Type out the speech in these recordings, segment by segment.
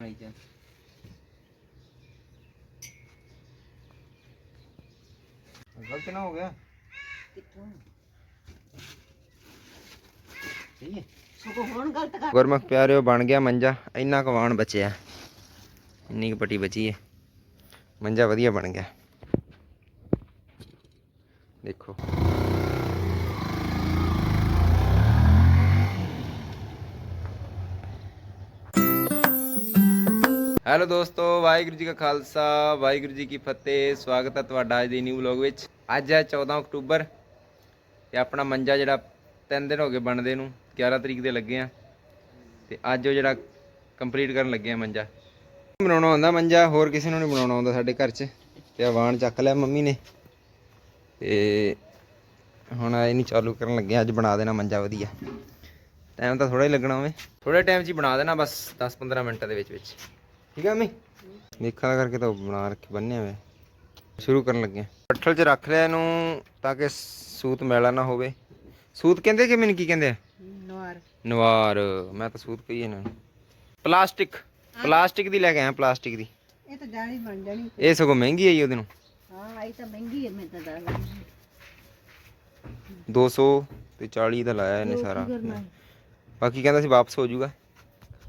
ਆਈ ਜਾ ਗਲਤ ਨਾ ਹੋ ਗਿਆ ਕਿੱਥੋਂ ਸਹੀ ਹੈ ਸਗੋਂ ਹੁਣ ਗਲਤ ਕਰ ਗੁਰਮੁਖ ਪਿਆਰਿਓ ਬਣ ਗਿਆ ਮੰਜਾ ਇੰਨਾ ਕੁ ਵਾਣ ਬਚਿਆ ਇੰਨੀ ਕੁ ਪੱਟੀ ਬਚੀ ਹੈ ਮੰਜਾ ਵਧੀਆ ਬਣ ਗਿਆ ਦੇਖੋ ਹੈਲੋ ਦੋਸਤੋ, ਵਾਹਿਗੁਰੂ ਜੀ ਕਾ ਖਾਲਸਾ, ਵਾਹਿਗੁਰੂ ਜੀ ਕੀ ਫਤਿਹ। ਸਵਾਗਤ ਹੈ ਤੁਹਾਡਾ ਅੱਜ ਦੇ ਨਿਊ ਵਲੌਗ ਵਿੱਚ। ਅੱਜ ਹੈ 14 ਅਕਤੂਬਰ ਤੇ ਆਪਣਾ ਮੰਜਾ ਜਿਹੜਾ ਤਿੰਨ ਦਿਨ ਹੋ ਗਏ ਬਣਦੇ ਨੂੰ 11 ਤਰੀਕ ਦੇ ਲੱਗੇ ਆ। ਤੇ ਅੱਜ ਉਹ ਜਿਹੜਾ ਕੰਪਲੀਟ ਕਰਨ ਲੱਗੇ ਆ ਮੰਜਾ। ਬਣਾਉਣਾ ਆਉਂਦਾ ਮੰਜਾ, ਹੋਰ ਕਿਸੇ ਨੂੰ ਨਹੀਂ ਬਣਾਉਣਾ ਆਉਂਦਾ ਸਾਡੇ ਘਰ 'ਚ। ਤੇ ਆ ਚੱਕ ਲਿਆ ਮੰਮੀ ਨੇ। ਤੇ ਹੁਣ ਇਹਨੂੰ ਚਾਲੂ ਕਰਨ ਲੱਗੇ ਅੱਜ ਬਣਾ ਦੇਣਾ ਮੰਜਾ ਵਧੀਆ। ਟਾਈਮ ਤਾਂ ਥੋੜਾ ਹੀ ਲੱਗਣਾ ਹੋਵੇ। ਥੋੜੇ ਟਾਈਮ 'ਚ ਹੀ ਬਣਾ ਦੇਣਾ ਬਸ 10-15 ਮਿੰਟਾਂ ਦੇ ਵਿੱਚ ਵਿੱਚ ਠੀਕ ਆ ਮੰਮੀ? ਦੇਖਾ ਕਰਕੇ ਤਾਂ ਬਣਾ ਰੱਖੇ ਬੰਨੇ ਹੋਏ ਸ਼ੁਰੂ ਕਰਨ ਲੱਗੇ ਪੱਠਲ 'ਚ ਰੱਖ ਲਿਆ ਇਹਨੂੰ ਤਾਂ ਕਿ ਸੂਤ ਮੈਲਾ ਨਾ ਹੋਵੇ। ਸੂਤ ਕਹਿੰਦੇ ਕਿ ਮੈਨੂੰ ਕੀ ਕਹਿੰਦੇ ਆ? ਨਵਾਰ ਨਵਾਰ ਮੈਂ ਤਾਂ ਸੂਤ ਕਹੀ ਇਹਨਾਂ ਨੂੰ। ਪਲਾਸਟਿਕ ਪਲਾਸਟਿਕ ਦੀ ਲੈ ਕੇ ਆਇਆ ਪਲਾਸਟਿਕ ਦੀ। ਇਹ ਤਾਂ ਜਾਣੀ ਬਣ ਜਾਣੀ। ਇਹ ਸਗੋਂ ਮਹਿੰਗੀ ਆਈ ਉਹਦੇ ਨੂੰ। ਹਾਂ ਆਈ ਤਾਂ ਮਹਿੰਗੀ ਹੈ ਮੈਂ ਤਾਂ ਦੱਸ 200 ਤੇ 40 ਦਾ ਲਾਇਆ ਇਹਨੇ ਸਾਰਾ। ਬਾਕੀ ਕਹਿੰਦਾ ਸੀ ਵਾਪਸ ਹੋ ਜਾਊਗਾ।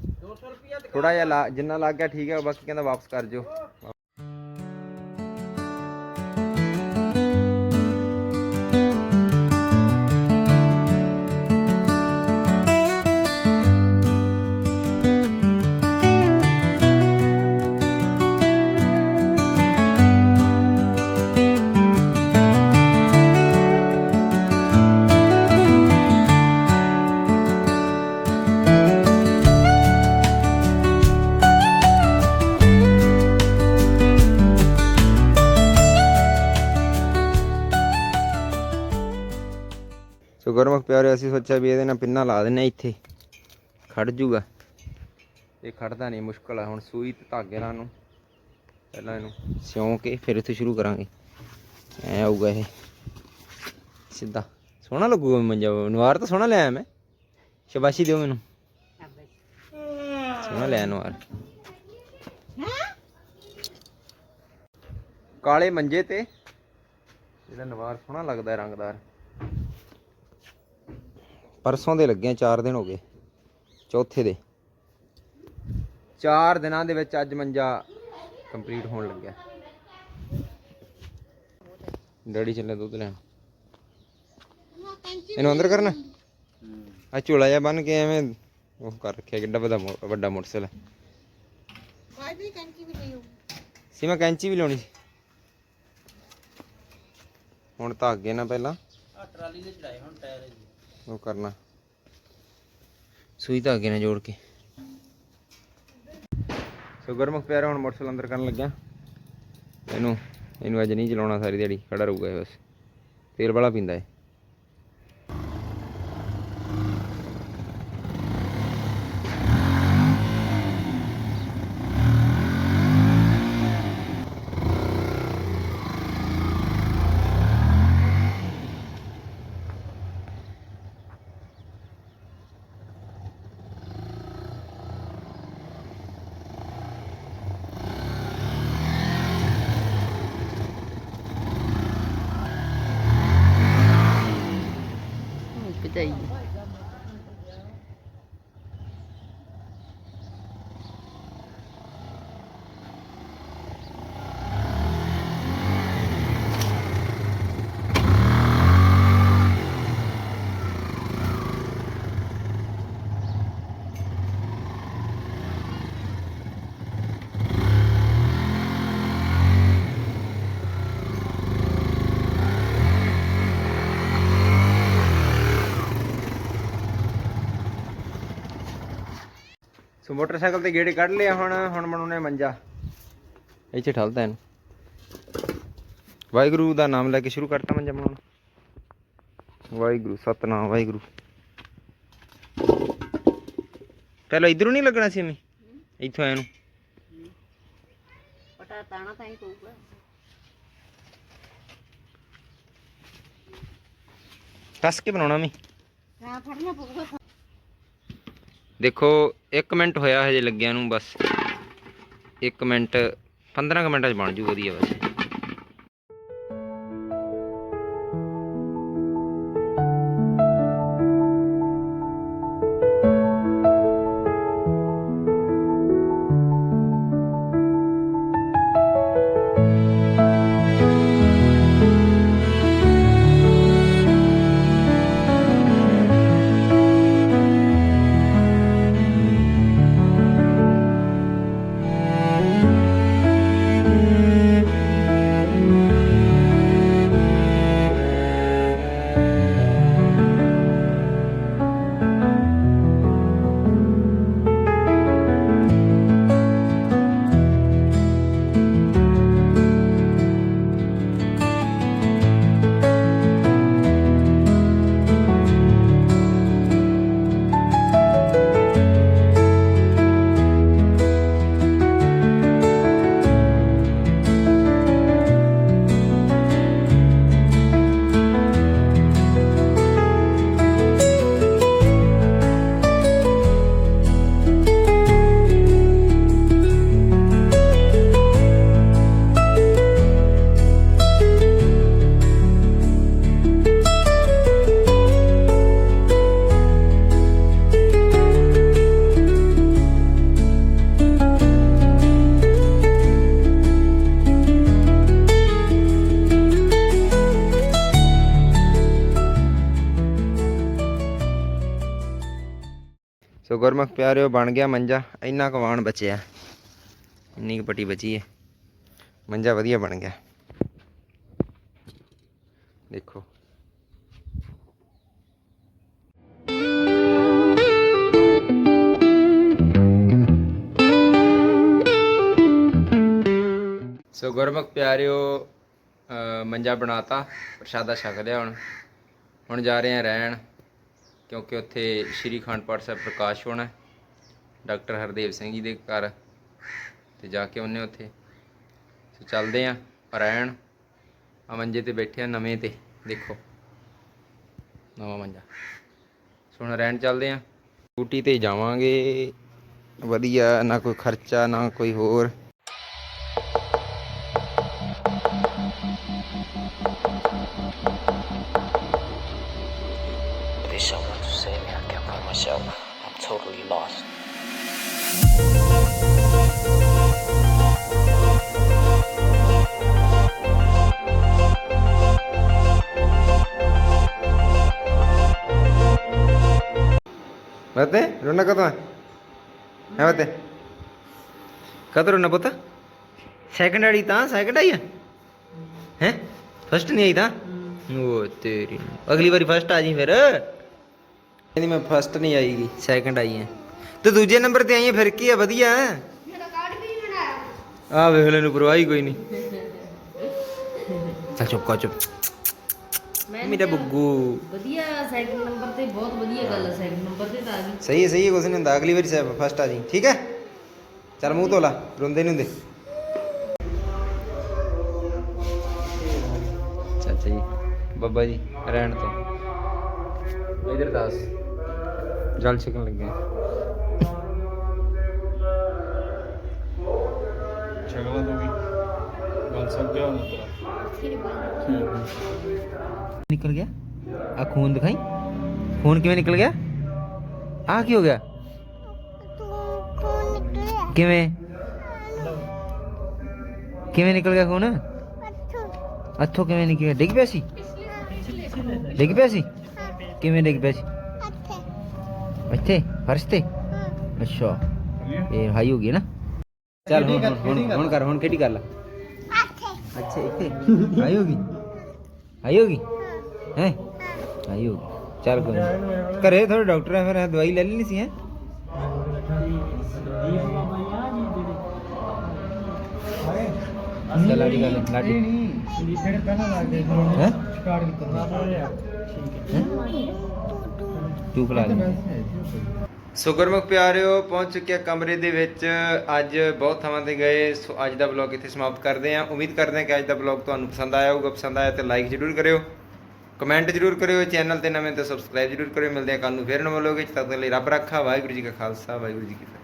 200 ਰੁਪਿਆ ਥੋੜਾ ਜਿਹਾ ਲਾ- ਜਿੰਨਾ ਲੱਗ ਗਿਆ ਠੀਕ ਹੈ ਬਾਕੀ ਕਹਿੰਦਾ ਵਾਪਸ ਕਰ ਜਿਓ। ਗੁਰਮੁਖ ਪਿਆਰੇ ਅਸੀਂ ਸੋਚਿਆ ਵੀ ਇਹਦੇ ਨਾਲ ਪਿੰਨਾ ਲਾ ਦਿੰਨੇ ਆ ਇੱਥੇ। ਖੜ ਜੂਗਾ। ਇਹ ਖੜਦਾ ਨਹੀਂ, ਮੁਸ਼ਕਲ ਆ। ਹੁਣ ਸੂਈ ਤੇ ਧਾਗੇ ਨਾਲ ਨੂੰ। ਪਹਿਲਾਂ ਇਹਨੂੰ ਸਿਉਂ ਕੇ ਫਿਰ ਇੱਥੇ ਸ਼ੁਰੂ ਕਰਾਂਗੇ। ਐ ਆਊਗਾ ਇਹ। ਸਿੱਧਾ। ਸੋਹਣਾ ਲੱਗੂਗਾ ਮੰਜਾ ਨਵਾਰ ਤਾਂ ਸੋਹਣਾ ਲਿਆ ਮੈਂ। ਸ਼ਾਬਾਸ਼ੀ ਦਿਓ ਮੈਨੂੰ। ਸੋਹਣਾ ਲਿਆ ਨਵਾਰ। ਕਾਲੇ ਮੰਜੇ ਤੇ। ਇਹਦਾ ਨਵਾਰ ਸੋਹਣਾ ਲੱਗਦਾ ਰੰਗਦਾਰ। ਪਰਸੋਂ ਦੇ ਲੱਗੇ ਆ 4 ਦਿਨ ਹੋ ਗਏ। ਚੌਥੇ ਦੇ। 4 ਦਿਨਾਂ ਦੇ ਵਿੱਚ ਅੱਜ ਮੰਜਾ ਕੰਪਲੀਟ ਹੋਣ ਲੱਗਿਆ। ਡੈਡੀ ਚੱਲੇ ਦੁੱਧ ਲੈਣ। ਇਹਨੂੰ ਅੰਦਰ ਕਰਨਾ। ਆ ਝੋਲਾ ਜਿਹਾ ਬੰਨ ਕੇ ਐਵੇਂ ਉਹ ਕਰ ਰੱਖਿਆ, ਕਿੱਡਾ ਵੱਡਾ ਵੱਡਾ ਮੋਟਰਸਾਈਕਲ ਬਾਈ ਦੀ ਵੀ ਨਹੀਂ ਹੋ। ਸੀ ਮੈਂ ਕੈਂਚੀ ਵੀ ਲਾਉਣੀ ਸੀ। ਹੁਣ ਤਾਂ ਅੱਗੇ ਨਾ ਪਹਿਲਾਂ। ਆ ਟਰਾਲੀ ਦੇ ਚੜਾਏ ਹੁਣ ਟਾਇਰ ਉਹ ਕਰਨਾ। ਸੂਈ ਧਾਗੇ ਨਾਲ ਜੋੜ ਕੇ। ਸੋ ਗੁਰਮੁਖ ਪਿਆਰਾ ਹੁਣ ਮੋਟਰਸਾਈਕਲ ਅੰਦਰ ਕਰਨ ਲੱਗਿਆ। ਇਹਨੂੰ ਇਹਨੂੰ ਅੱਜ ਨਹੀਂ ਚਲਾਉਣਾ ਸਾਰੀ ਦਿਹਾੜੀ ਖੜਾ ਰਹੂਗਾ ਇਹ ਬਸ। ਤੇਲ ਵਾਲਾ ਪੀਂਦਾ ਹੈ ਸੋ ਮੋਟਰਸਾਈਕਲ ਤੇ ਗੇੜੇ ਕੱਢ ਲਿਆ ਹੁਣ ਹੁਣ ਬਣਾਉਣੇ ਮੰਜਾ। ਇੱਥੇ ਠਲਦਾ ਇਹਨੂੰ। ਵਾਹਿਗੁਰੂ ਦਾ ਨਾਮ ਲੈ ਕੇ ਸ਼ੁਰੂ ਕਰਤਾ ਮੰਜਾ ਬਣਾਉਣਾ ਵਾਹਿਗੁਰੂ ਸਤਨਾਮ ਵਾਹਿਗੁਰੂ। ਪਹਿਲਾਂ ਇਧਰੋਂ ਨਹੀਂ ਲੱਗਣਾ ਸੀ ਐਵੇਂ ਇੱਥੋਂ ਆਇਆ ਨੂੰ। ਪਟਾ ਤਾਣਾ ਤਾਂ ਹੀ ਪਊਗਾ। ਕੱਸ ਕੇ ਬਣਾਉਣਾ ਮੈਂ। ਹਾਂ ਫੜਨਾ ਪਊਗਾ। ਦੇਖੋ 1 ਮਿੰਟ ਹੋਇਆ ਹਜੇ ਲੱਗਿਆ ਨੂੰ ਬਸ। 1 ਮਿੰਟ 15 ਮਿੰਟਾਂ ਚ ਬਣ ਜੂ, ਵਧੀਆ ਬਸ। ਸੋ ਗੁਰਮੁਖ ਪਿਆਰਿਓ, ਬਣ ਗਿਆ ਮੰਜਾ, ਇੰਨਾ ਕੁ ਵਾਣ ਬਚਿਆ। ਇੰਨੀ ਕੁ ਪੱਟੀ ਬਚੀ ਹੈ। ਮੰਜਾ ਵਧੀਆ ਬਣ ਗਿਆ। ਦੇਖੋ। ਸੋ ਗੁਰਮੁਖ ਪਿਆਰਿਓ, ਅਹ ਮੰਜਾ ਬਣਾਤਾ, ਪ੍ਰਸ਼ਾਦਾ ਛਕ ਲਿਆ ਹੁਣ। ਹੁਣ ਜਾ ਰਹੇ ਆ ਰਹਿਣ। ਕਿਉਂਕਿ ਉੱਥੇ ਸ਼੍ਰੀ ਅਖੰਡ ਪਾਠ ਸਾਹਿਬ ਪ੍ਰਕਾਸ਼ ਹੋਣਾ ਡਾਕਟਰ ਹਰਦੇਵ ਸਿੰਘ ਜੀ ਦੇ ਘਰ ਤੇ ਜਾ ਕੇ ਉਹਨੇ ਉੱਥੇ। ਸੋ ਚੱਲਦੇ ਆ ਰਹਿਣ ਆ ਮੰਜੇ ਤੇ ਬੈਠੇ ਆ ਨਵੇਂ ਤੇ। ਦੇਖੋ। ਨਵਾਂ ਮੰਜਾ। ਸੋ ਰਹਿਣ ਚੱਲਦੇ ਆ ਸਕੂਟੀ ਤੇ ਜਾਵਾਂਗੇ। ਵਧੀਆ, ਨਾ ਕੋਈ ਖਰਚਾ, ਨਾ ਕੋਈ ਹੋਰ। Totally lost. ਬਤੇ ਰੋਣਾ ਕਦੋਂ ਹੈ ਹੈ ਬਤੇ ਕਦੋਂ ਰੋਣਾ ਪੁੱਤ ਸੈਕੰਡ ਵਾਲੀ ਤਾਂ ਸੈਕੰਡ ਆਈ ਹੈ ਹੈ ਫਸਟ ਨਹੀਂ ਆਈ ਤਾਂ ਉਹ ਤੇਰੀ ਅਗਲੀ ਵਾਰੀ ਫਸਟ ਆ ਜੀ ਫਿਰ ਕਹਿੰਦੀ ਮੈਂ ਫਸਟ ਨਹੀਂ ਆਈਗੀ ਸੈਕੰਡ ਆਈ ਹੈ ਤੇ ਦੂਜੇ ਨੰਬਰ ਤੇ ਆਈ ਹੈ ਫਿਰ ਕੀ ਆ ਵਧੀਆ ਮੇਰਾ ਕਾਰਡ ਵੀ ਬਣਾਇਆ ਆ ਵੇਖ ਲੈ ਨੂੰ ਪਰਵਾਹੀ ਕੋਈ ਨਹੀਂ। ਚੱਲ ਚੁੱਪ ਕਰ ਚੁੱਪ। ਮੇਰਾ ਬੁੱਗੂ। ਵਧੀਆ ਸੈਕਿੰਡ ਨੰਬਰ ਤੇ ਬਹੁਤ ਵਧੀਆ ਗੱਲ ਹੈ ਸੈਕਿੰਡ ਨੰਬਰ ਤੇ ਤਾਂ ਆ ਗਈ। ਸਹੀ ਹੈ ਸਹੀ ਹੈ ਕੁਛ ਨਹੀਂ ਹੁੰਦਾ ਅਗਲੀ ਵਾਰੀ ਸਾਹਿਬ ਫਸਟ ਆ ਜੀ ਠੀਕ ਹੈ? ਚੱਲ ਮੂੰਹ ਧੋ ਲਾ ਰੋਂਦੇ ਨਹੀਂ ਹੁੰਦੇ। ਚਾਚਾ ਜੀ ਬੱਬਾ ਜੀ ਰਹਿਣ ਤੋਂ ਇਧਰ ਦੱਸ। ਜਲ ਛਕਣ ਲੱਗੇ ਛਗਲਾ ਤੋਂ ਵੀ ਗੱਲ ਸਮਝਿਆ ਹੁਣ ਤੇਰਾ ਨਿਕਲ ਗਿਆ ਆ ਖੂਨ ਦਿਖਾਈ ਖੂਨ ਕਿਵੇਂ ਨਿਕਲ ਗਿਆ ਆ ਕੀ ਹੋ ਗਿਆ ਕਿਵੇਂ ਕਿਵੇਂ ਨਿਕਲ ਗਿਆ ਖੂਨ ਅੱਥੋਂ ਕਿਵੇਂ ਨਿਕਲਿਆ ਡਿੱਗ ਪਿਆ ਸੀ ਡਿੱਗ ਪਿਆ ਸੀ ਕਿਵੇਂ ਡਿੱਗ ਪਿਆ ਸੀ ਇੱਥੇ ਫਰਸ਼ ਤੇ? ਅੱਛਾ। ਇਹ ਹਾਈ ਹੋ ਗਈ ਨਾ? ਚੱਲ ਹੁਣ ਹੁਣ- ਹੁਣ ਕਰ ਹੁਣ ਕਿਹੜੀ ਗੱਲ ਆ? ਅੱਛਾ। ਇੱਥੇ। ਹਾਈ ਹੋ ਗਈ? ਆਈ ਹੋਗੀ ਹੈ। ਆਈ ਹੋਗੀ ਚੱਲ ਕੋਈ ਨੀ। ਘਰੇ ਥੋੜੇ ਡਾਕਟਰ ਆ ਫਿਰ ਦਵਾਈ ਲੈ ਲੈਣੀ ਸੀ ਹੈ? ਚੱਲ ਲਾਡੀ ਗੱਲ ਲਾਡੀ। ਜਿਹੜੇ ਪਹਿਲਾਂ ਲੱਗਦੇ ਹੈ? ਸ਼ਿਕਾਰ ਕਰਨਾ ਟੂਬ ਲਾ ਦੇ ਸੋ ਗੁਰਮੁਖ ਪਿਆਰਿਓ ਪਹੁੰਚ ਚੁੱਕੇ ਹਾਂ ਕਮਰੇ ਦੇ ਵਿੱਚ। ਅੱਜ ਬਹੁਤ ਥਾਵਾਂ ਤੇ ਗਏ। ਸੋ ਅੱਜ ਦਾ ਵਲੌਗ ਇੱਥੇ ਸਮਾਪਤ ਕਰਦੇ ਹਾਂ। ਉਮੀਦ ਕਰਦੇ ਹਾਂ ਕਿ ਅੱਜ ਦਾ ਵਲੌਗ ਤੁਹਾਨੂੰ ਪਸੰਦ ਆਇਆ ਹੋਊਗਾ। ਪਸੰਦ ਆਇਆ ਤੇ ਲਾਈਕ ਜ਼ਰੂਰ ਕਰਿਓ। ਕਮੈਂਟ ਜ਼ਰੂਰ ਕਰਿਓ। ਚੈਨਲ ਤੇ ਨਵੇਂ ਤੇ ਸਬਸਕ੍ਰਾਈਬ ਜ਼ਰੂਰ ਕਰਿਓ। ਮਿਲਦੇ ਹਾਂ ਕੱਲ ਨੂੰ ਫੇਰ ਨਵੇਂ ਵਲੌਗ ਵਿੱਚ। ਤਦ ਤੱਕ ਲਈ ਰੱਬ ਰੱਖਾ। ਵਾਹਿਗੁਰੂ ਜੀ ਕਾ ਖਾਲਸਾ। ਵਾਹਿਗੁਰੂ ਜੀ ਕੀ ਫਤਿਹ।